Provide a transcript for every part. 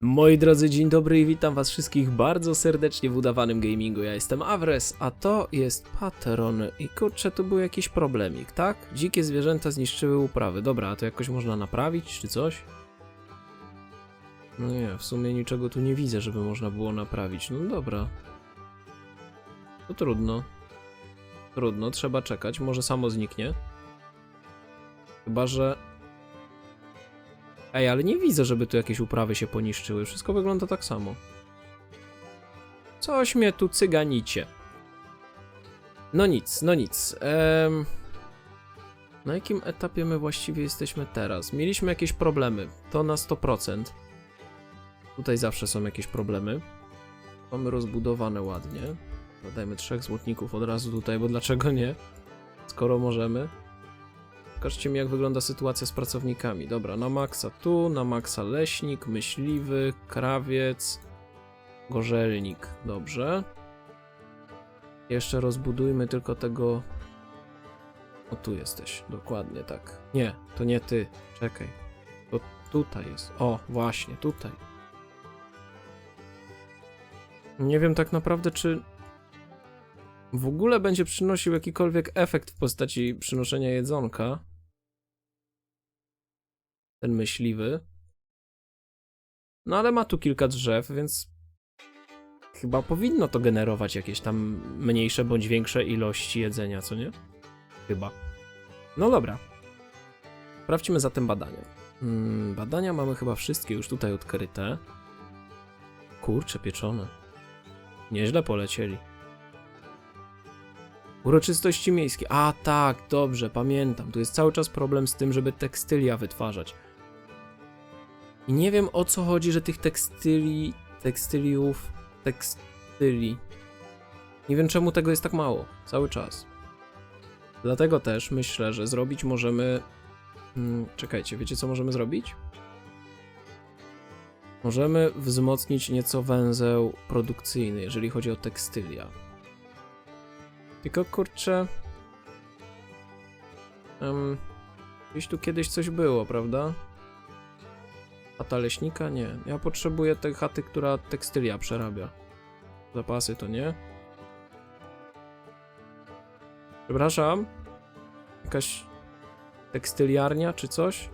Moi drodzy, dzień dobry i witam was wszystkich bardzo serdecznie w udawanym gamingu. Ja jestem Avres, a to jest Patron i kurczę, tu był jakiś problemik, tak? Dzikie zwierzęta zniszczyły uprawy. Dobra, a to jakoś można naprawić, czy coś? No nie, w sumie niczego tu nie widzę, żeby można było naprawić. No dobra. To trudno. Trudno, trzeba czekać, może samo zniknie. Chyba, że Ej, ale nie widzę, żeby tu jakieś uprawy się poniszczyły. Wszystko wygląda tak samo. Coś mnie tu cyganicie. No nic, no nic. Em, na jakim etapie my właściwie jesteśmy teraz? Mieliśmy jakieś problemy. To na 100%. Tutaj zawsze są jakieś problemy. Mamy rozbudowane ładnie. Dodajmy trzech złotników od razu tutaj, bo dlaczego nie? Skoro możemy. Pokażcie mi, jak wygląda sytuacja z pracownikami. Dobra, na maksa tu, na maksa leśnik, myśliwy, krawiec, gorzelnik. Dobrze. Jeszcze rozbudujmy tylko tego... O, tu jesteś. Dokładnie tak. Nie, to nie ty. Czekaj. To tutaj jest. O, właśnie, tutaj. Nie wiem tak naprawdę, czy w ogóle będzie przynosił jakikolwiek efekt w postaci przynoszenia jedzonka. Ten myśliwy. No ale ma tu kilka drzew, więc chyba powinno to generować jakieś tam mniejsze bądź większe ilości jedzenia, co nie? Chyba. No dobra. Sprawdźmy zatem badania. Hmm, badania mamy chyba wszystkie już tutaj odkryte. Kurcze pieczone. Nieźle polecieli. Uroczystości miejskie. A tak, dobrze, pamiętam. Tu jest cały czas problem z tym, żeby tekstylia wytwarzać. I nie wiem o co chodzi, że tych tekstyli, tekstyliów, tekstyli. Nie wiem czemu tego jest tak mało, cały czas. Dlatego też myślę, że zrobić możemy... Hmm, czekajcie, wiecie co możemy zrobić? Możemy wzmocnić nieco węzeł produkcyjny, jeżeli chodzi o tekstylia. Tylko kurczę. Um, gdzieś tu kiedyś coś było, prawda? Chata leśnika? Nie. Ja potrzebuję tej chaty, która tekstylia przerabia. Zapasy to nie. Przepraszam. Jakaś tekstyliarnia czy coś?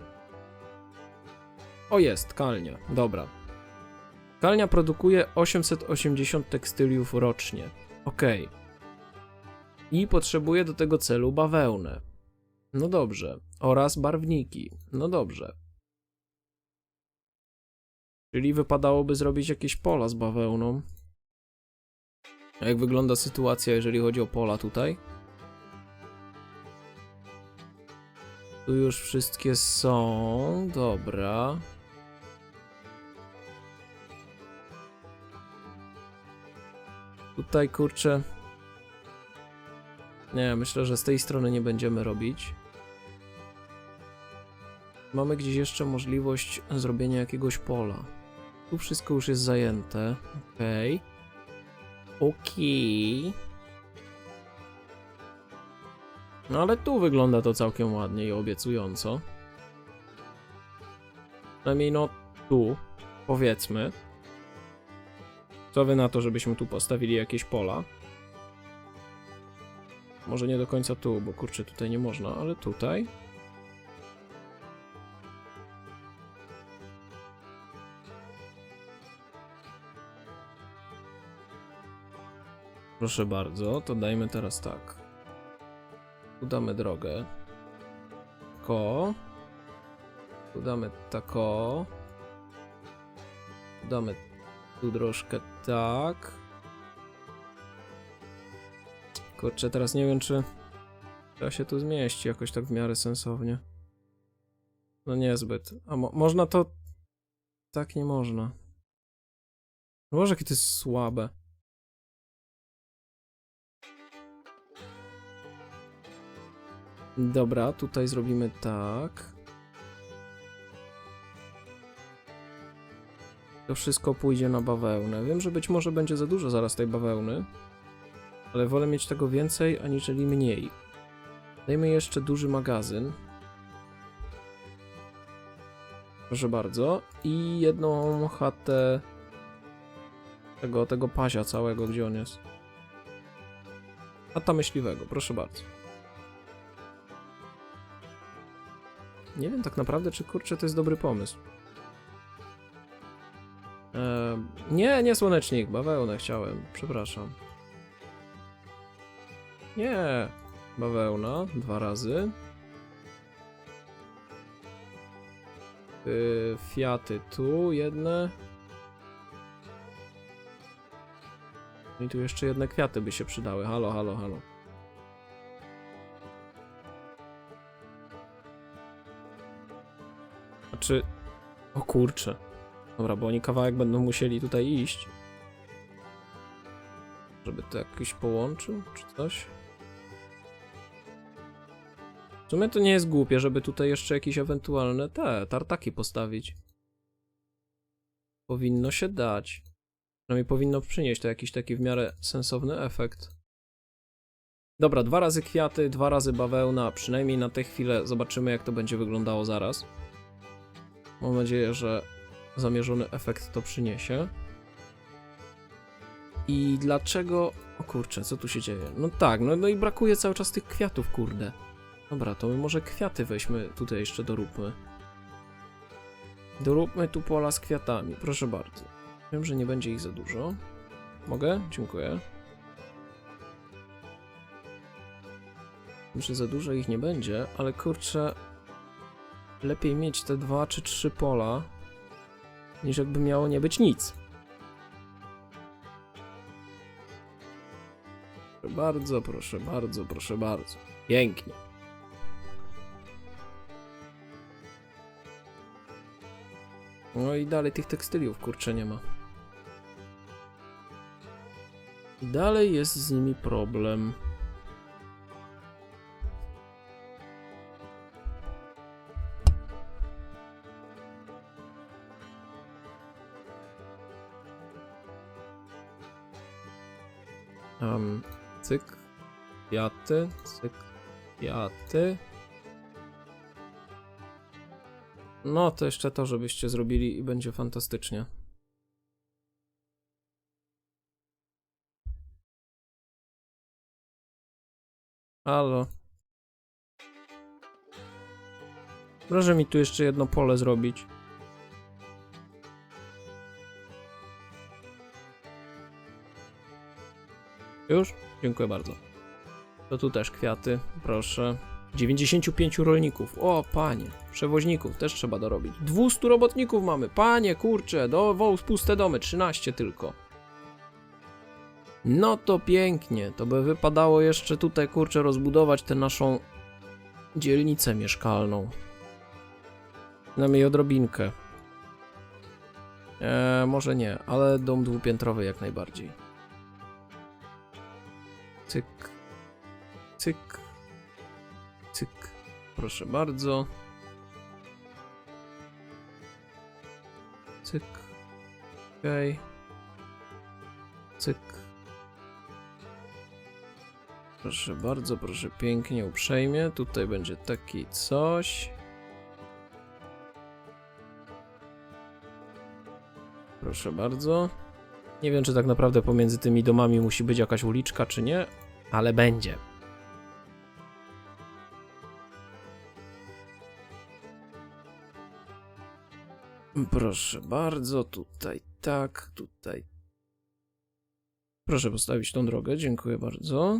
O jest, kalnia. Dobra. Kalnia produkuje 880 tekstyliów rocznie. Okej. I potrzebuje do tego celu bawełnę. No dobrze. Oraz barwniki. No dobrze. Czyli wypadałoby zrobić jakieś pola z bawełną. A jak wygląda sytuacja, jeżeli chodzi o pola tutaj? Tu już wszystkie są. Dobra. Tutaj kurczę. Nie, myślę, że z tej strony nie będziemy robić. Mamy gdzieś jeszcze możliwość zrobienia jakiegoś pola. Tu wszystko już jest zajęte. Okej. Okej. No ale tu wygląda to całkiem ładnie i obiecująco. Przynajmniej no tu, powiedzmy. Co wy na to, żebyśmy tu postawili jakieś pola? Może nie do końca tu, bo kurczę, tutaj nie można, ale tutaj. Proszę bardzo, to dajmy teraz tak. Tu damy drogę. Ko. Tu damy tako. Tu damy tu troszkę tak. Kurczę, teraz nie wiem, czy trzeba się tu zmieści jakoś tak w miarę sensownie. No niezbyt. A mo można to... Tak nie można. Może jakie to jest słabe. Dobra, tutaj zrobimy tak. To wszystko pójdzie na bawełnę. Wiem, że być może będzie za dużo zaraz tej bawełny, ale wolę mieć tego więcej, aniżeli mniej. Dajmy jeszcze duży magazyn. Proszę bardzo. I jedną chatę tego, tego pazia całego, gdzie on jest. Chata myśliwego, proszę bardzo. Nie wiem tak naprawdę, czy kurczę to jest dobry pomysł. Eee, nie, nie słonecznik, bawełnę chciałem, przepraszam. Nie, bawełna, dwa razy. Yy, Fiaty tu, jedne. No I tu jeszcze jedne kwiaty by się przydały. Halo, halo, halo. Znaczy... O kurcze. Dobra, bo oni kawałek będą musieli tutaj iść. Żeby to jakiś połączył, czy coś? W sumie to nie jest głupie, żeby tutaj jeszcze jakieś ewentualne te tartaki postawić. Powinno się dać. Przynajmniej powinno przynieść to jakiś taki w miarę sensowny efekt. Dobra, dwa razy kwiaty, dwa razy bawełna, przynajmniej na tę chwilę zobaczymy jak to będzie wyglądało zaraz. Mam nadzieję, że zamierzony efekt to przyniesie. I dlaczego... O kurczę, co tu się dzieje? No tak, no, no i brakuje cały czas tych kwiatów, kurde. Dobra, to my może kwiaty weźmy tutaj jeszcze doróbmy. Doróbmy tu pola z kwiatami, proszę bardzo. Wiem, że nie będzie ich za dużo. Mogę? Dziękuję. Wiem, że za dużo ich nie będzie, ale kurczę... Lepiej mieć te dwa czy trzy pola, niż jakby miało nie być nic. Proszę bardzo, proszę bardzo, proszę bardzo. Pięknie. No i dalej tych tekstyliów kurczę nie ma. I dalej jest z nimi problem. Um, cyk, kwiaty, cyk, kwiaty. No, to jeszcze to, żebyście zrobili i będzie fantastycznie. Halo. Proszę mi tu jeszcze jedno pole zrobić. Już? Dziękuję bardzo. To tu też kwiaty, proszę. 95 rolników. O, panie. Przewoźników też trzeba dorobić. 200 robotników mamy. Panie, kurczę, do wołz puste domy. 13 tylko. No to pięknie. To by wypadało jeszcze tutaj, kurczę, rozbudować tę naszą dzielnicę mieszkalną. Przynajmniej odrobinkę. Eee, może nie, ale dom dwupiętrowy jak najbardziej. Cyk. Cyk. Cyk. Proszę bardzo. Cyk. Okej. Cyk. Proszę bardzo, proszę pięknie, uprzejmie. Tutaj będzie taki coś. Proszę bardzo. Nie wiem, czy tak naprawdę pomiędzy tymi domami musi być jakaś uliczka, czy nie, ale będzie. Proszę bardzo, tutaj tak, tutaj. Proszę postawić tą drogę, dziękuję bardzo.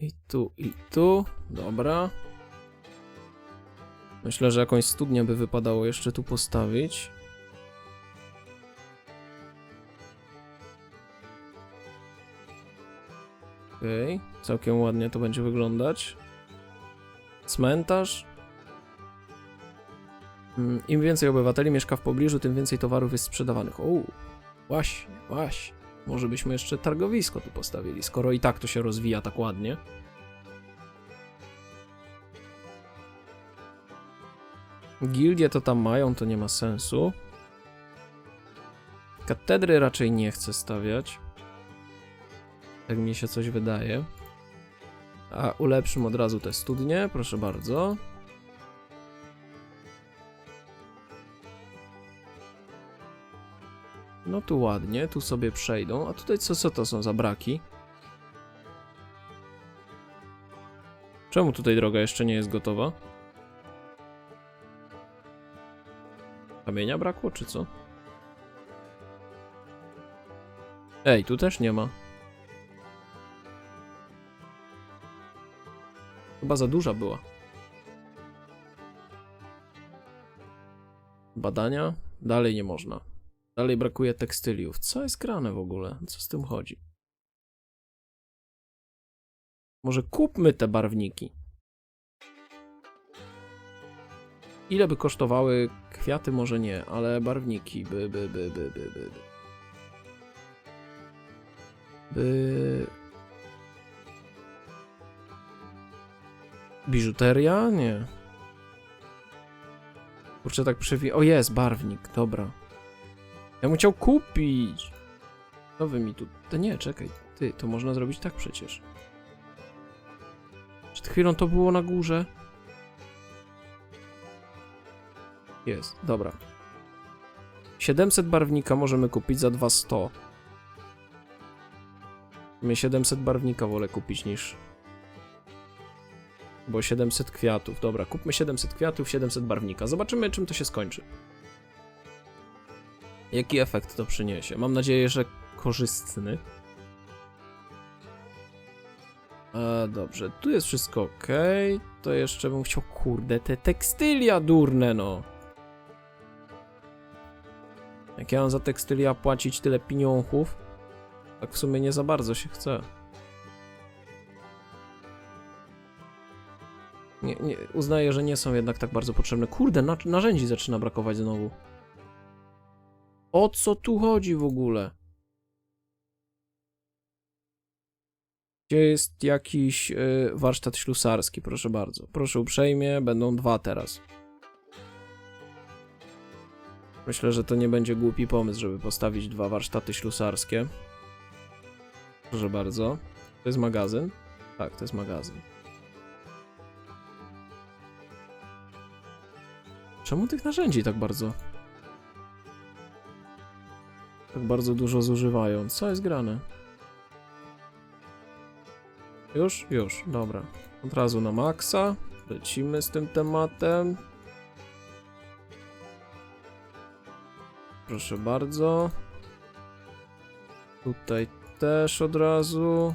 I tu, i tu, dobra. Myślę, że jakąś studnię by wypadało jeszcze tu postawić. Okej, okay. całkiem ładnie to będzie wyglądać. Cmentarz. Mm, Im więcej obywateli mieszka w pobliżu, tym więcej towarów jest sprzedawanych. O, właśnie, właśnie. Może byśmy jeszcze targowisko tu postawili, skoro i tak to się rozwija tak ładnie. Gildie to tam mają, to nie ma sensu. Katedry raczej nie chcę stawiać. Tak mi się coś wydaje. A ulepszym od razu te studnie, proszę bardzo. No tu ładnie, tu sobie przejdą. A tutaj co, co to są za braki? Czemu tutaj droga jeszcze nie jest gotowa? Kamienia brakło, czy co? Ej, tu też nie ma. Chyba za duża była. Badania? Dalej nie można. Dalej brakuje tekstyliów. Co jest grane w ogóle? Co z tym chodzi? Może kupmy te barwniki. Ile by kosztowały kwiaty? Może nie, ale barwniki by, by, by, by, by, by. by. by... Biżuteria? Nie. Kurczę, tak przewi... O, jest barwnik, dobra. Ja bym chciał kupić. Co wy mi tu... To nie, czekaj. Ty, to można zrobić tak przecież. Przed chwilą to było na górze. Jest, dobra. 700 barwnika możemy kupić za 200. My 700 barwnika wolę kupić niż... Bo 700 kwiatów. Dobra, kupmy 700 kwiatów, 700 barwnika. Zobaczymy, czym to się skończy. Jaki efekt to przyniesie? Mam nadzieję, że korzystny. E, dobrze, tu jest wszystko ok. To jeszcze bym chciał, kurde, te tekstylia durne, no. Jak ja mam za tekstylia płacić tyle pieniążków, tak w sumie nie za bardzo się chce. Nie, nie, uznaję, że nie są jednak tak bardzo potrzebne. Kurde, na, narzędzi zaczyna brakować znowu. O co tu chodzi w ogóle? Gdzie jest jakiś y, warsztat ślusarski? Proszę bardzo. Proszę uprzejmie, będą dwa teraz. Myślę, że to nie będzie głupi pomysł, żeby postawić dwa warsztaty ślusarskie. Proszę bardzo. To jest magazyn? Tak, to jest magazyn. Czemu tych narzędzi tak bardzo? Tak bardzo dużo zużywają. Co jest grane? Już? Już, dobra. Od razu na maksa. Lecimy z tym tematem. Proszę bardzo. Tutaj też od razu.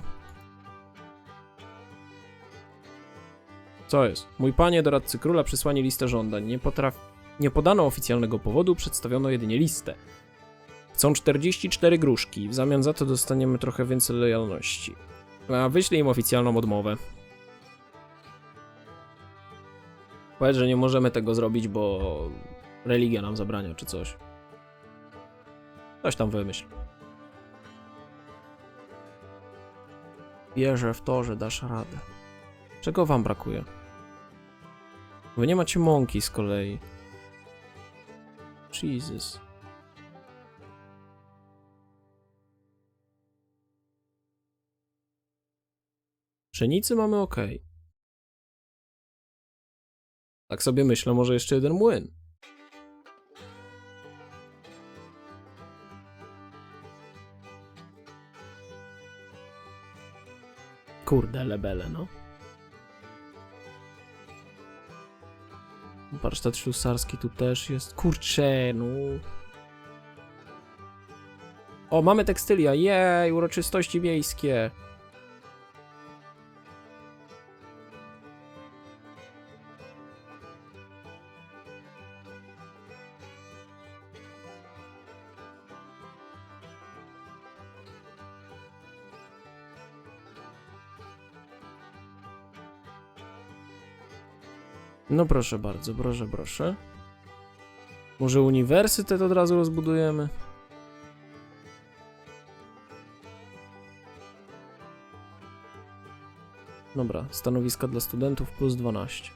Co jest? Mój panie doradcy króla przysłanie listę żądań. Nie, potraf... nie podano oficjalnego powodu, przedstawiono jedynie listę. Chcą 44 gruszki, w zamian za to dostaniemy trochę więcej lojalności. A wyślij im oficjalną odmowę. Powiedz, że nie możemy tego zrobić, bo religia nam zabrania, czy coś. Coś tam wymyśl. Wierzę w to, że dasz radę. Czego wam brakuje? Wy nie macie mąki z kolei. Jesus. Pszenicy mamy ok. Tak sobie myślę, może jeszcze jeden młyn. Kurde, lebele, no. Warsztat ślusarski tu też jest. Kurcze, no. O, mamy tekstylia. Jej, uroczystości wiejskie. No proszę bardzo, proszę, proszę. Może uniwersytet od razu rozbudujemy? Dobra, stanowiska dla studentów plus 12.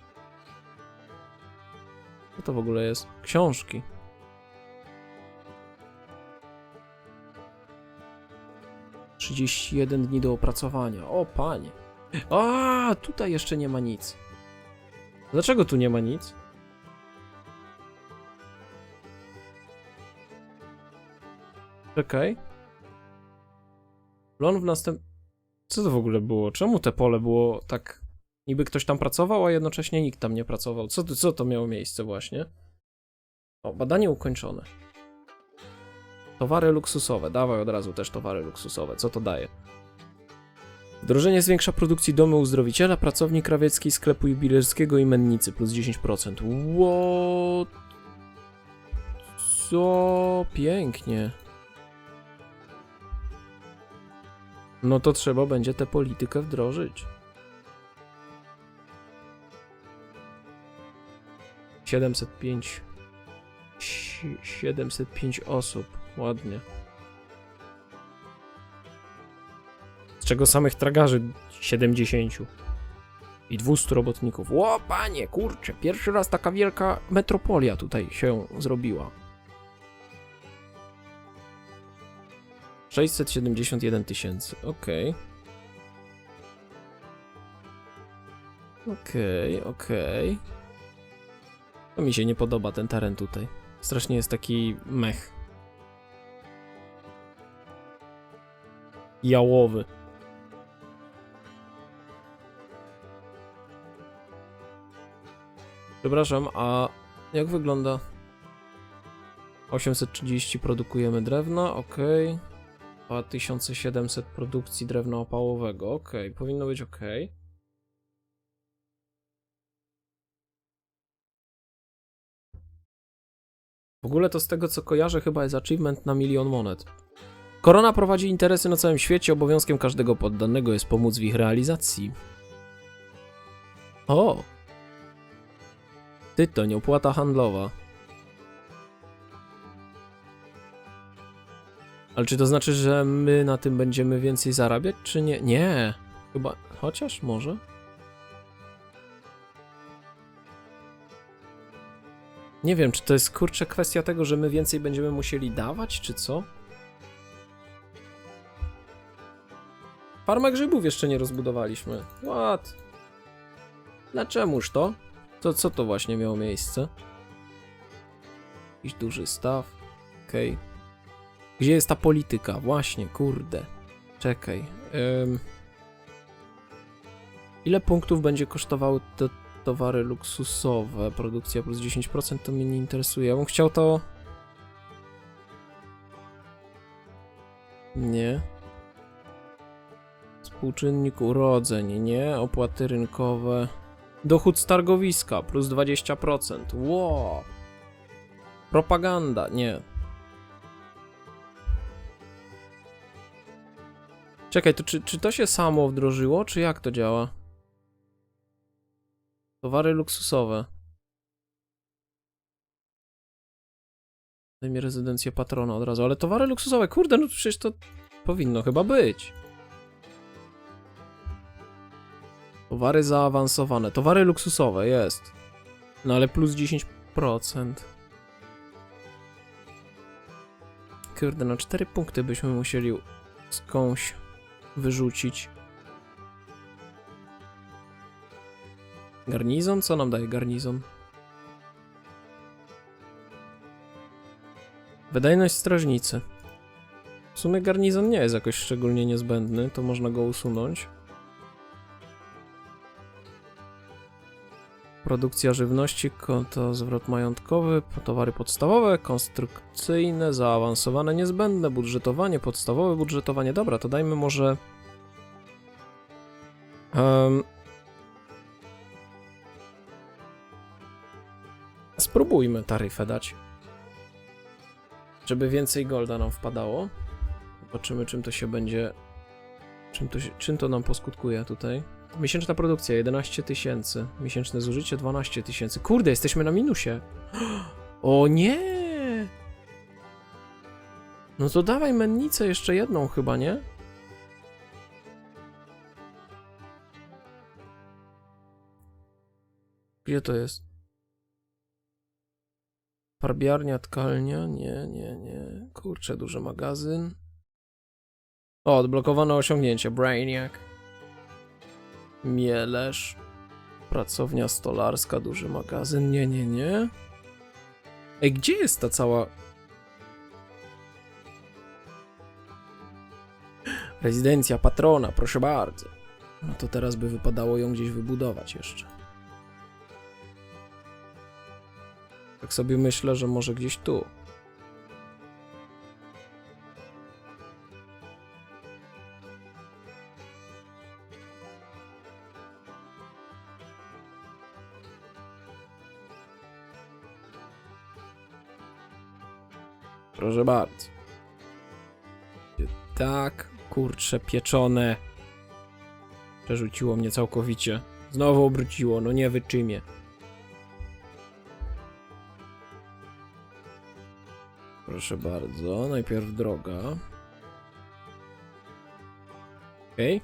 Co to w ogóle jest? Książki. Trzydzieści jeden dni do opracowania. O, panie. A, tutaj jeszcze nie ma nic. Dlaczego tu nie ma nic? Czekaj. Lon w następ... Co to w ogóle było? Czemu te pole było tak... Niby ktoś tam pracował, a jednocześnie nikt tam nie pracował. Co, co to miało miejsce właśnie? O, badanie ukończone. Towary luksusowe. Dawaj od razu też towary luksusowe. Co to daje? Wdrożenie zwiększa produkcji domu uzdrowiciela, pracowni krawieckiej, sklepu jubilerskiego i mennicy plus 10%. What? Co? Pięknie. No to trzeba będzie tę politykę wdrożyć. 705 Si- 705 osób. Ładnie. Czego samych tragarzy 70. I 200 robotników. Ło, panie, kurczę, pierwszy raz taka wielka metropolia tutaj się zrobiła. 671 tysięcy, okej. Okej, okej. To mi się nie podoba ten teren tutaj. Strasznie jest taki mech. Jałowy. Przepraszam, a jak wygląda? 830 produkujemy drewna, ok. 2700 produkcji drewna opałowego, ok. Powinno być ok. W ogóle to z tego co kojarzę chyba jest achievement na milion monet. Korona prowadzi interesy na całym świecie, obowiązkiem każdego poddanego jest pomóc w ich realizacji. O! Tytoń, opłata handlowa. Ale czy to znaczy, że my na tym będziemy więcej zarabiać, czy nie? Nie. Chyba, chociaż może. Nie wiem, czy to jest kurczę kwestia tego, że my więcej będziemy musieli dawać, czy co? Farma grzybów jeszcze nie rozbudowaliśmy. What? Dlaczegoż to? To co to właśnie miało miejsce? Jakiś duży staw. Okej. Gdzie jest ta polityka? Właśnie, kurde. Czekaj. Ym... Ile punktów będzie kosztowały te towary luksusowe? Produkcja plus 10% to mnie nie interesuje. Ja bym chciał to... Nie. Współczynnik urodzeń, nie. Opłaty rynkowe. Dochód z targowiska plus 20%. Wow. Propaganda, nie. Czekaj, to czy, czy to się samo wdrożyło, czy jak to działa? Towary luksusowe. Daj mi rezydencję patrona od razu, ale towary luksusowe, kurde, no przecież to powinno chyba być. Towary zaawansowane, towary luksusowe, jest. No ale plus 10%. Kurde, no 4 punkty byśmy musieli skądś wyrzucić. Garnizon? Co nam daje garnizon? Wydajność strażnicy. W sumie garnizon nie jest jakoś szczególnie niezbędny, to można go usunąć. Produkcja żywności, konto zwrot majątkowy, towary podstawowe, konstrukcyjne, zaawansowane, niezbędne, budżetowanie, podstawowe budżetowanie. Dobra, to dajmy może... em, spróbujmy taryfę dać. Żeby więcej golda nam wpadało. Zobaczymy, czym to się będzie... Czym to, się, czym to nam poskutkuje tutaj. Miesięczna produkcja 11 tysięcy. Miesięczne zużycie 12 tysięcy. Kurde, jesteśmy na minusie. O nie! No to dawaj mennicę jeszcze jedną chyba, nie? Gdzie to jest? Farbiarnia, tkalnia? Nie, nie, nie. Kurczę, duży magazyn. O, odblokowane osiągnięcie. Brainiac. Mielesz. Pracownia stolarska, duży magazyn. Nie, nie, nie. Ej, gdzie jest ta cała... Rezydencja patrona, proszę bardzo. No to teraz by wypadało ją gdzieś wybudować jeszcze. Tak sobie myślę, że może gdzieś tu. Proszę bardzo. Tak, kurcze pieczone. Przerzuciło mnie całkowicie. Znowu obróciło, no nie wyczymię. Proszę bardzo, najpierw droga. Okej.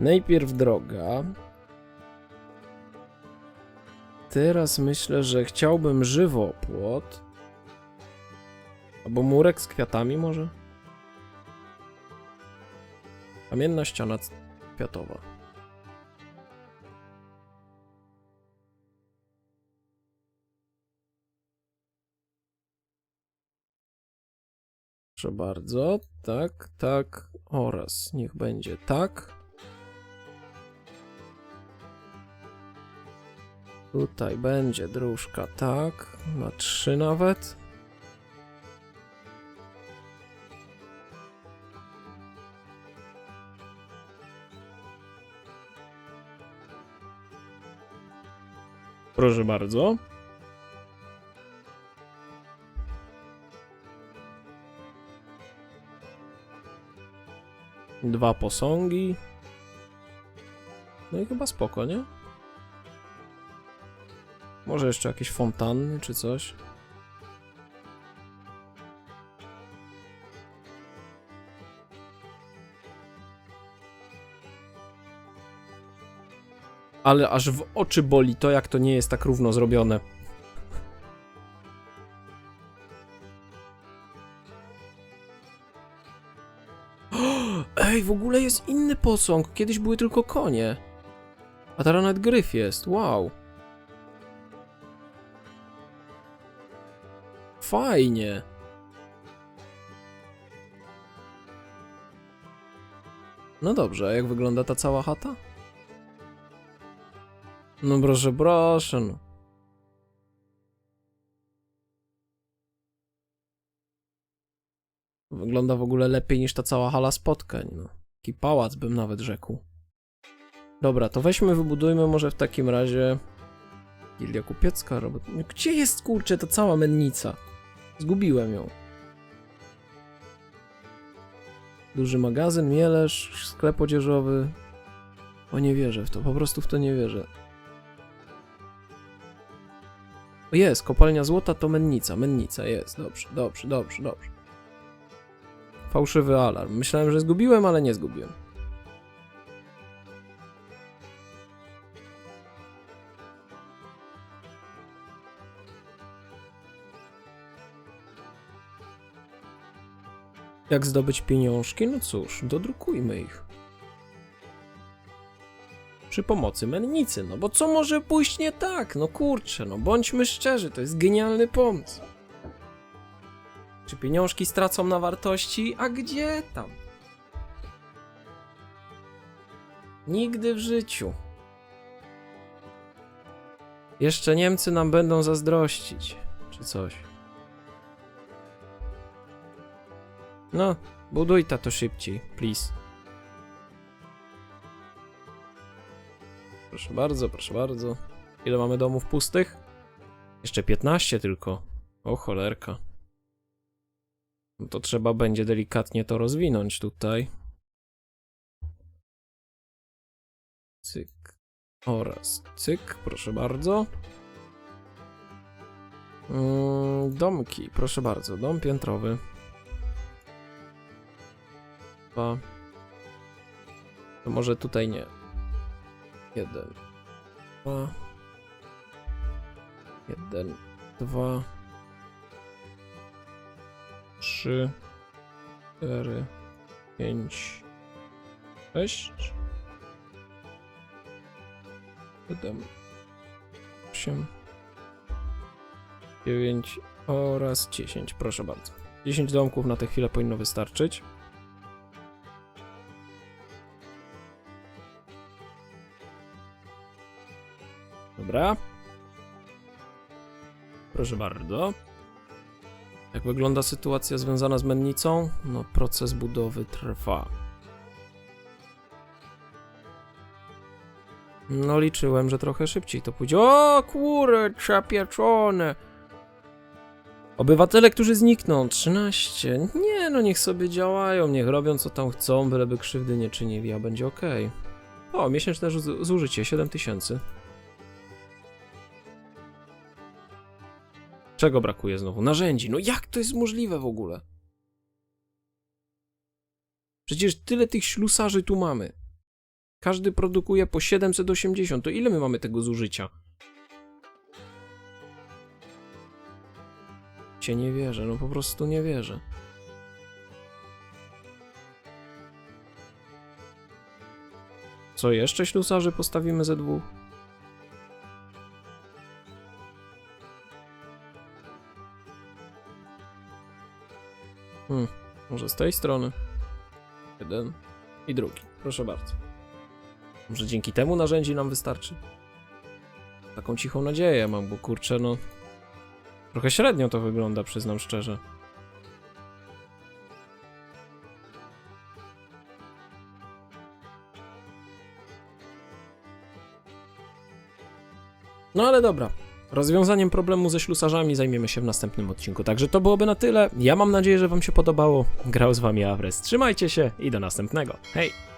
Najpierw droga. Teraz myślę, że chciałbym żywopłot. Albo murek z kwiatami może? Kamienna ściana kwiatowa. Proszę bardzo. Tak, tak. Oraz niech będzie tak. Tutaj będzie dróżka tak. Na trzy nawet. Proszę bardzo. Dwa posągi. No i chyba spoko, nie? Może jeszcze jakieś fontanny czy coś. Ale aż w oczy boli to, jak to nie jest tak równo zrobione. Ej, w ogóle jest inny posąg. Kiedyś były tylko konie. A teraz nawet gryf jest. Wow. Fajnie. No dobrze, jak wygląda ta cała chata? No proszę, proszę, no. Wygląda w ogóle lepiej niż ta cała hala spotkań, no. Taki pałac bym nawet rzekł. Dobra, to weźmy, wybudujmy może w takim razie... Gildia kupiecka, robot... No, Gdzie jest, kurczę, ta cała mennica? Zgubiłem ją. Duży magazyn, mielesz, sklep odzieżowy. O, nie wierzę w to, po prostu w to nie wierzę. Jest, kopalnia złota to mennica, mennica, jest, dobrze, dobrze, dobrze, dobrze. Fałszywy alarm. Myślałem, że zgubiłem, ale nie zgubiłem. Jak zdobyć pieniążki? No cóż, dodrukujmy ich. Przy pomocy mennicy, no bo co może pójść nie tak? No kurczę, no bądźmy szczerzy, to jest genialny pomysł. Czy pieniążki stracą na wartości? A gdzie tam? Nigdy w życiu. Jeszcze Niemcy nam będą zazdrościć, czy coś. No, buduj to szybciej, please. Proszę bardzo, proszę bardzo. Ile mamy domów pustych? Jeszcze 15 tylko. O cholerka. No to trzeba będzie delikatnie to rozwinąć tutaj. Cyk. Oraz cyk, proszę bardzo. Mm, domki, proszę bardzo. Dom piętrowy. Dwa. To może tutaj nie. Jeden. Dwa. Jeden. Dwa. Trzy. Cztery. Pięć. Sześć. Siedem. Osiem. Dziewięć oraz dziesięć. Proszę bardzo. 10 domków na tę chwilę powinno wystarczyć. Dobra. Proszę bardzo. Jak wygląda sytuacja związana z mennicą? No, proces budowy trwa. No, liczyłem, że trochę szybciej to pójdzie. O, kurczę, pieczone! Obywatele, którzy znikną, 13. Nie, no niech sobie działają, niech robią co tam chcą, byleby krzywdy nie czynili, a będzie okej. O, miesięczne zu- zużycie, 7000. Czego brakuje znowu? Narzędzi. No jak to jest możliwe w ogóle? Przecież tyle tych ślusarzy tu mamy. Każdy produkuje po 780. To ile my mamy tego zużycia? Cię nie wierzę, no po prostu nie wierzę. Co jeszcze ślusarzy postawimy ze dwóch? Może z tej strony? Jeden i drugi. Proszę bardzo. Może dzięki temu narzędzi nam wystarczy? Taką cichą nadzieję mam, bo kurczę, no. Trochę średnio to wygląda, przyznam szczerze. No ale dobra. Rozwiązaniem problemu ze ślusarzami zajmiemy się w następnym odcinku. Także to byłoby na tyle. Ja mam nadzieję, że Wam się podobało. Grał z Wami Awres. Trzymajcie się i do następnego. Hej!